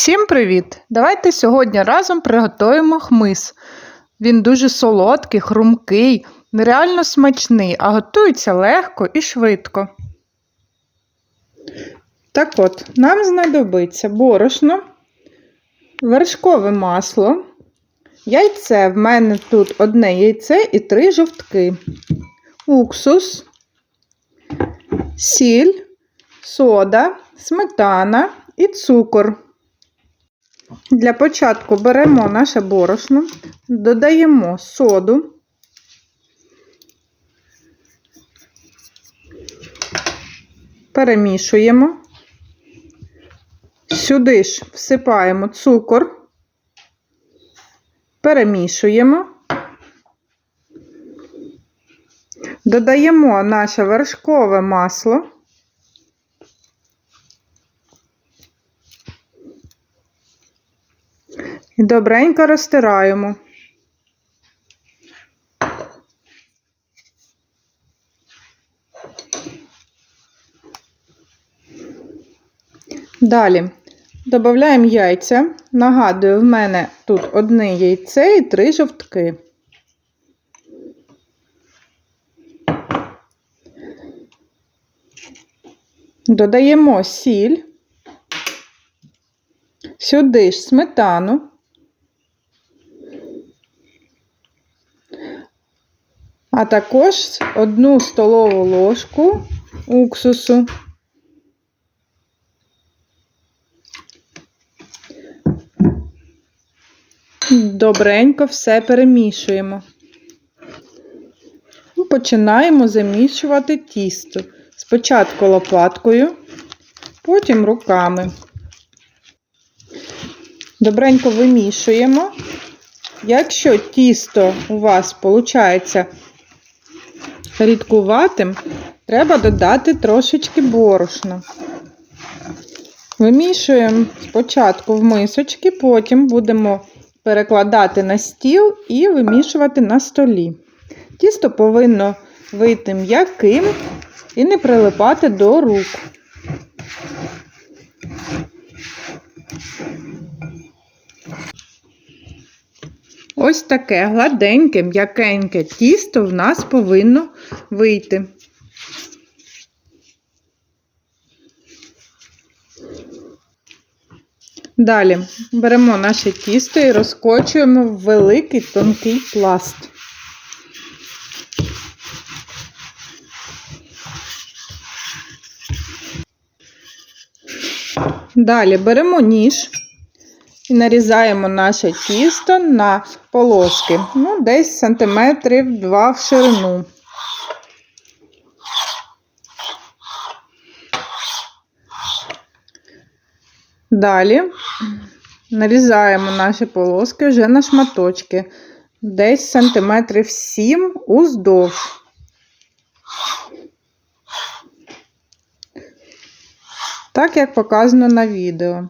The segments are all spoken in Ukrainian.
Всім привіт! Давайте сьогодні разом приготуємо хмис. Він дуже солодкий, хрумкий, нереально смачний, а готується легко і швидко. Так от, нам знадобиться борошно, вершкове масло, яйце. В мене тут одне яйце і три жовтки, уксус, сіль, сода, сметана і цукор. Для початку беремо наше борошно, додаємо соду, перемішуємо, сюди ж всипаємо цукор, перемішуємо, додаємо наше вершкове масло. Добренько розтираємо. Далі додаємо яйця. Нагадую, в мене тут одне яйце і три жовтки. Додаємо сіль, сюди ж сметану. А також одну столову ложку уксусу. Добренько все перемішуємо. Починаємо замішувати тісто. Спочатку лопаткою, потім руками. Добренько вимішуємо. Якщо тісто у вас виходить рідкуватим, треба додати трошечки борошна. Вимішуємо спочатку в мисочки, потім будемо перекладати на стіл і вимішувати на столі. Тісто повинно вийти м'яким і не прилипати до рук. Ось таке гладеньке, м'якеньке тісто в нас повинно вийти. Далі беремо наше тісто і розкочуємо в великий тонкий пласт. Далі беремо ніж і нарізаємо наше тісто на полоски, ну, десь сантиметрів 2 в ширину. Далі нарізаємо наші полоски вже на шматочки, десь сантиметрів 7 уздовж. Так, як показано на відео.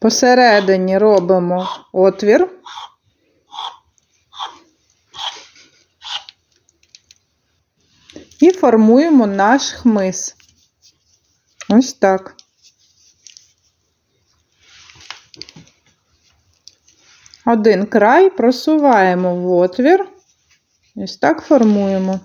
Посередині робимо отвір. І формуємо наш хмис. Ось так. Один край просуваємо в отвір. Ось так формуємо.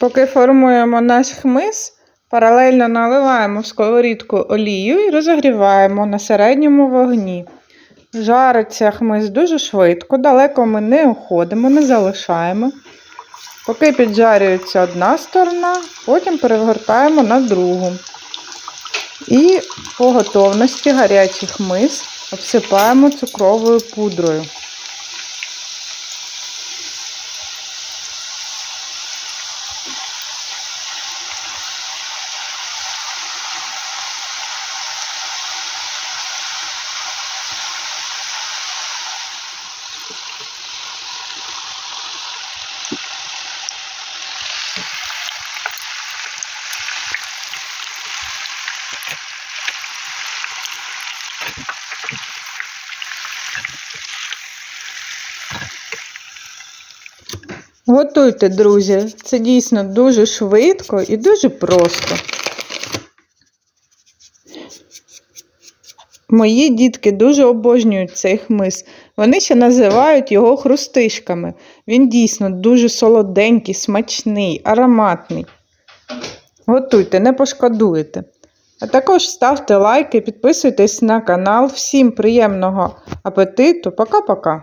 Поки формуємо наш хмис, паралельно наливаємо в сковорідку олію і розігріваємо на середньому вогні. Жариться хмис дуже швидко, далеко ми не уходимо, не залишаємо. Поки піджарюється одна сторона, потім перегортаємо на другу. І по готовності гарячий хмис обсипаємо цукровою пудрою. Готуйте, друзі. Це дійсно дуже швидко і дуже просто. Мої дітки дуже обожнюють цей хмиз. Вони ще називають його хрустишками. Він дійсно дуже солоденький, смачний, ароматний. Готуйте, не пошкодуєте. А також ставте лайки, підписуйтесь на канал. Всім приємного апетиту. Пока-пока.